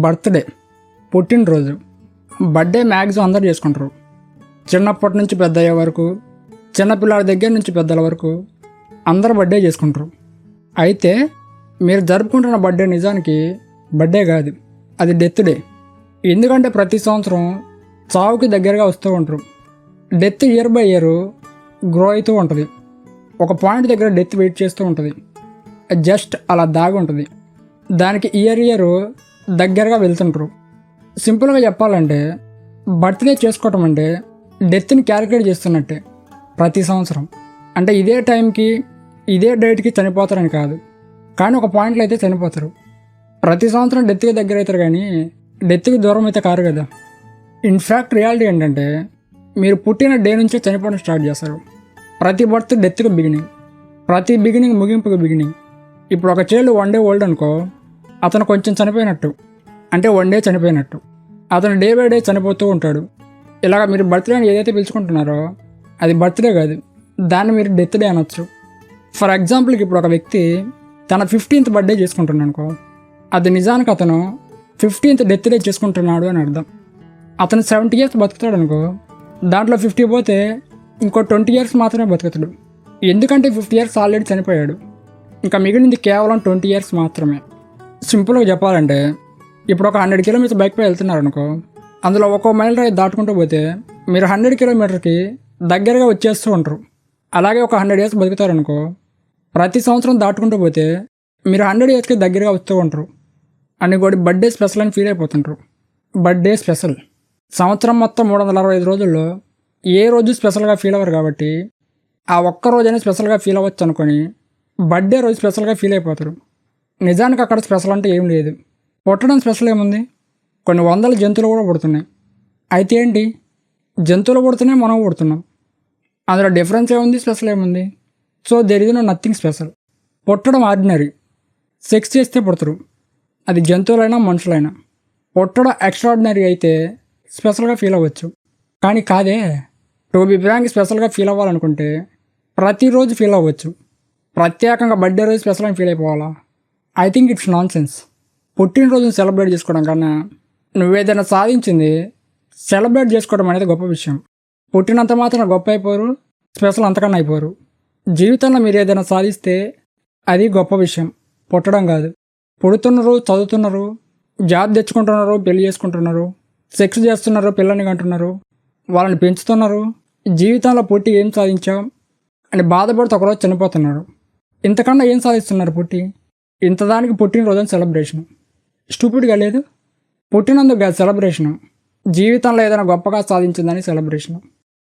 Birthday పుట్టినరోజు birthday maximum అందరు చేసుకుంటారు. చిన్నప్పటి నుంచి పెద్ద అయ్యే వరకు చిన్నపిల్లల దగ్గర నుంచి పెద్దల వరకు అందరు బర్త్డే చేసుకుంటారు. అయితే మీరు జరుపుకుంటున్న బర్త్డే నిజానికి బర్త్డే కాదు అది డెత్ డే. ఎందుకంటే ప్రతి సంవత్సరం చావుకి దగ్గరగా వస్తూ ఉంటారు. Death year by year grow అవుతూ ఉంటుంది. ఒక పాయింట్ దగ్గర డెత్ వెయిట్ చేస్తూ ఉంటుంది. జస్ట్ అలా దాగి ఉంటుంది దానికి ఇయర్ ఇయర్ దగ్గరగా వెళ్తుంటారు. సింపుల్గా చెప్పాలంటే బర్త్డే చేసుకోవటం అంటే డెత్ని క్యాలిక్యులేట్ చేస్తున్నట్టే ప్రతి సంవత్సరం. అంటే ఇదే టైంకి ఇదే డేట్కి చనిపోతారని కాదు. కానీ ఒక పాయింట్లో అయితే చనిపోతారు. ప్రతి సంవత్సరం డెత్కి దగ్గర అవుతారు కానీ డెత్కి దూరం అయితే కారు కదా. ఇన్ఫ్యాక్ట్ రియాలిటీ ఏంటంటే మీరు పుట్టిన డే నుంచే చనిపోవడం స్టార్ట్ చేస్తారు. ప్రతి బర్త్ డెత్కి బిగినింగ్ ప్రతి బిగినింగ్ ముగింపుకి బిగినింగ్ ఇప్పుడు ఒక చైల్డ్ వన్ డే ఓల్డ్ అనుకో అతను కొంచెం చనిపోయినట్టు. అంటే వన్ డే చనిపోయినట్టు. అతను డే బై డే చనిపోతూ ఉంటాడు. ఇలాగ మీరు బర్త్డే అని ఏదైతే పిలుచుకుంటున్నారో అది బర్త్డే కాదు. దాన్ని మీరు డెత్ డే అనొచ్చు. ఫర్ ఎగ్జాంపుల్కి ఇప్పుడు ఒక వ్యక్తి తన ఫిఫ్టీన్త్ బర్త్డే చేసుకుంటున్నాడు అనుకో అది నిజానికి అతను ఫిఫ్టీన్త్ డెత్ డే చేసుకుంటున్నాడు అని అర్థం. అతను సెవెంటీ ఇయర్స్ బతుకుతాడు అనుకో దాంట్లో ఫిఫ్టీ పోతే ఇంకో ట్వంటీ ఇయర్స్ మాత్రమే బతుకుతాడు. ఎందుకంటే ఫిఫ్టీ ఇయర్స్ ఆల్రెడీ చనిపోయాడు. ఇంకా మిగిలింది కేవలం ట్వంటీ ఇయర్స్ మాత్రమే. సింపుల్గా చెప్పాలంటే ఇప్పుడు ఒక హండ్రెడ్ కిలోమీటర్స్ బైక్పై వెళ్తున్నారు అనుకో అందులో ఒక్కో మైల్ రైడ్ దాటుకుంటూ పోతే మీరు హండ్రెడ్ కిలోమీటర్కి దగ్గరగా వచ్చేస్తూ ఉంటారు. అలాగే ఒక హండ్రెడ్ ఇయర్స్ బతుకుతారనుకో ప్రతి సంవత్సరం దాటుకుంటూ పోతే మీరు హండ్రెడ్ ఇయర్స్కి దగ్గరగా వస్తూ ఉంటారు. అని కూడా బర్త్డే స్పెషల్ అని ఫీల్ అయిపోతుంటారు. Birthday special. సంవత్సరం మొత్తం మూడు వందల అరవై ఐదు రోజుల్లో ఏ రోజు స్పెషల్గా ఫీల్ అవ్వరు కాబట్టి ఆ ఒక్క రోజైనా స్పెషల్గా ఫీల్ అవ్వచ్చు అనుకొని బర్త్డే రోజు స్పెషల్గా ఫీల్ అయిపోతారు. నిజానికి అక్కడ స్పెషల్ అంటే ఏం లేదు. పుట్టడం స్పెషల్ ఏముంది? కొన్ని వందల జంతువులు కూడా పుడుతున్నాయి. అయితే ఏంటి? జంతువులు పుడుతున్నాయి మనం పుడుతున్నాం. అందులో డిఫరెన్స్ ఏముంది? స్పెషల్ ఏముంది? So there is no nothing special పుట్టడం ఆర్డినరీ సెక్స్ చేస్తే పుడతారు. అది జంతువులైనా మనుషులైనా. పుట్టడం ఎక్స్ట్రాడినరీ అయితే స్పెషల్గా ఫీల్ అవ్వచ్చు. కానీ కాదే టు బి బ్రాంక్ స్పెషల్గా ఫీల్ అవ్వాలనుకుంటే ప్రతిరోజు ఫీల్ అవ్వచ్చు. ప్రత్యేకంగా బర్త్డే రోజు స్పెషల్ అని ఫీల్ అయిపోవాలా? I think it's nonsense పుట్టినరోజును సెలబ్రేట్ చేసుకోవడం కన్నా నువ్వేదైనా సాధించింది సెలబ్రేట్ చేసుకోవడం అనేది గొప్ప విషయం. పుట్టినంత మాత్రం గొప్ప అయిపోరు స్పెషల్ అంతకన్నా అయిపోరు. జీవితంలో మీరు ఏదైనా సాధిస్తే అది గొప్ప విషయం. పుట్టడం కాదు. పుడుతున్నారు చదువుతున్నారు జాబ్ తెచ్చుకుంటున్నారు పెళ్ళి చేసుకుంటున్నారు సెక్స్ చేస్తున్నారు పిల్లని కంటున్నారు వాళ్ళని పెంచుతున్నారు జీవితంలో పుట్టి ఏం సాధించాం అని బాధపడుతూ ఒకరోజు చనిపోతున్నారు. ఇంతకన్నా ఏం సాధిస్తున్నారు పుట్టి? ఇంతదానికి పుట్టినరోజు సెలబ్రేషను సెలబ్రేషన్ స్టూపిడ్గా లేదు. పుట్టినందుకు సెలబ్రేషను జీవితంలో ఏదైనా గొప్పగా సాధించిందని సెలబ్రేషను